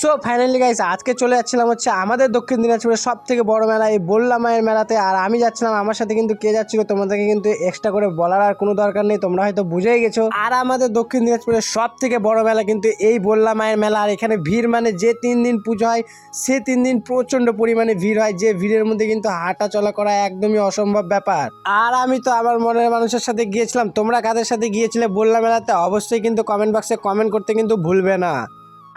So finally guys আজকে চলে যাচ্ছিলাম হচ্ছে আমাদের দক্ষিণ দিনাজপুরের সব থেকে বড় মেলা, এই বললা মায়ের মেলাতে। আর আমি যাচ্ছিলাম, আমার সাথে কিন্তু কে যাচ্ছিল, তোমাদেরকে কিন্তু এক্সট্রা করে বলার আর কোনো দরকার নেই, তোমরা হয়তো বুঝেই গেছো। আর আমাদের দক্ষিণ দিনাজপুরের সব থেকে বড় মেলা কিন্তু এই বললা মায়ের মেলা, আর এখানে ভিড় মানে যে তিন দিন পুজো হয়, সে তিন দিন প্রচণ্ড পরিমাণে ভিড় হয়, যে ভিড়ের মধ্যে কিন্তু হাঁটা চলা করা একদমই অসম্ভব ব্যাপার। আর আমি তো আমার মনের মানুষের সাথে গিয়েছিলাম, তোমরা কাদের সাথে গিয়েছিলে বললা মেলাতে, অবশ্যই কিন্তু কমেন্ট বক্সে কমেন্ট করতে কিন্তু ভুলবে না।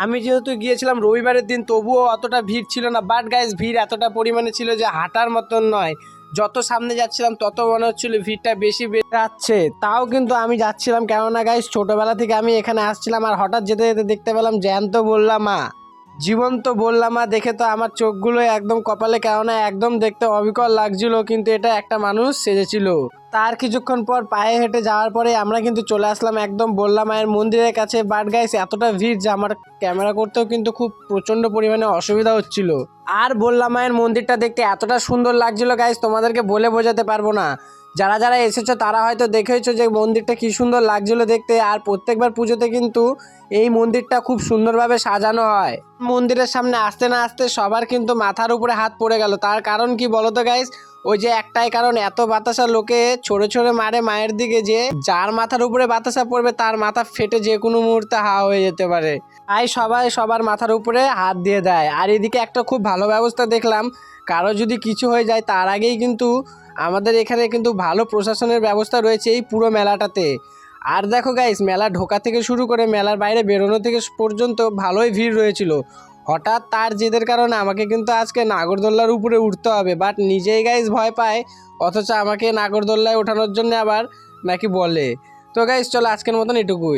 আমি যেহেতু গিয়েছিলাম রবিবারের দিন, তবুও অতটা ভিড় ছিল না। বাট গাইজ ভিড় এতটা পরিমাণে ছিল যে হাঁটার মতন নয়। যত সামনে যাচ্ছিলাম, তত মনে হচ্ছিল ভিড়টা বেশি বেড়াচ্ছে তাও কিন্তু আমি যাচ্ছিলাম, কেননা গাইজ ছোটবেলা থেকে আমি এখানে আসছিলাম আর হঠাৎ যেতে যেতে দেখতে পেলাম জ্যান্ত বললাম মা। জীবন্ত বললাম দেখে তো আমার চোখগুলো একদম কপালে, কেননা একদম দেখতে অবিকল লাগছিল, কিন্তু এটা একটা মানুষ সেজেছিল। তার কিছুক্ষণ পর পায়ে হেঁটে যাওয়ার পরে আমরা কিন্তু চলে আসলাম একদম বললাম মায়ের মন্দিরের কাছে। বাট গাইস, এতটা ভিড় যে আমার ক্যামেরা করতেও কিন্তু খুব প্রচণ্ড পরিমাণে অসুবিধা হচ্ছিল। আর বললাম মায়ের মন্দিরটা দেখতে এতটা সুন্দর লাগছিল, গাইস, তোমাদেরকে বলে বোঝাতে পারব না। যারা যারা এসেছ, তারা হয়তো দেখেছ যে মন্দিরটা কি সুন্দর লাগছিল দেখতে। আর প্রত্যেকবার পুজোতে কিন্তু এই মন্দিরটা খুব সুন্দরভাবে সাজানো হয়। মন্দিরের সামনে আসতে না আসতে সবার কিন্তু মাথার উপরে হাত পড়ে গেল। তার কারণ কি বলতো গাইস ওই যে একটাই কারণ, এত বাতাসা লোকে ছড়ে ছড়ে মারে মায়ের দিকে যে যার মাথার উপরে বাতাসা পড়বে, তার মাথা ফেটে যে কোনো মুহূর্তে হা হয়ে যেতে পারে। তাই সবাই সবার মাথার উপরে হাত দিয়ে দেয়। আর এদিকে একটা খুব ভালো ব্যবস্থা দেখলাম। কারও যদি কিছু হয়ে যায়, তার আগেই কিন্তু আমাদের এখানে কিন্তু ভালো প্রশাসনের ব্যবস্থা রয়েছে এই পুরো মেলাটাতে। আর দেখো গাইস মেলা ঢোকা থেকে শুরু করে মেলার বাইরে বেরোনো থেকে পর্যন্ত ভালোই ভিড় রয়েছিল। হঠাৎ তার জেদের কারণে আমাকে কিন্তু আজকে নাগরদোল্লার উপরে উঠতে হবে বাট নিজেই গাইস ভয় পায়, অথচ আমাকে নাগরদোল্লায় ওঠানোর জন্য আবার নাকি বলে। তো গাইস চলো আজকের মতন এটুকুই।